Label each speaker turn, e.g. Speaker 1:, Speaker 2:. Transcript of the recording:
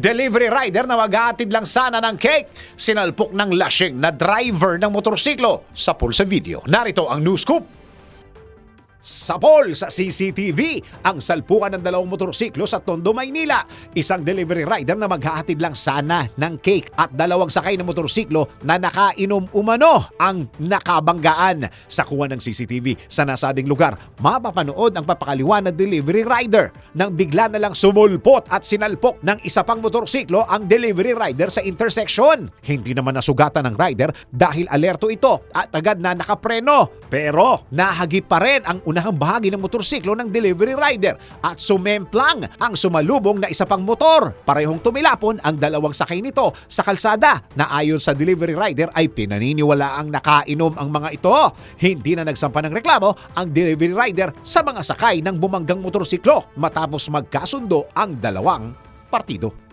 Speaker 1: Delivery rider na maghahatid lang sana ng cake, sinalpok ng lashing na driver ng motorsiklo sa pool sa video. Narito ang news scoop. Sa poll sa CCTV, ang salpukan ng dalawang motorsiklo sa Tondo, Maynila. Isang delivery rider na maghahatid lang sana ng cake at dalawang sakay ng motorsiklo na nakainom umano ang nakabanggaan. Sa kuha ng CCTV sa nasabing lugar, mapapanood ang papakaliwa ng delivery rider nang bigla na lang sumulpot at sinalpok ng isa pang motorsiklo ang delivery rider sa intersection. Hindi naman nasugatan ng rider dahil alerto ito at agad na nakapreno. Pero nahagip pa rin ang unahang bahagi ng motorsiklo ng delivery rider at sumemplang ang sumalubong na isa pang motor. Parehong tumilapon ang dalawang sakay nito sa kalsada na ayon sa delivery rider ay pinaniniwala ang nakainom ang mga ito. Hindi na nagsampa ng reklamo ang delivery rider sa mga sakay ng bumanggang motorsiklo matapos magkasundo ang dalawang partido.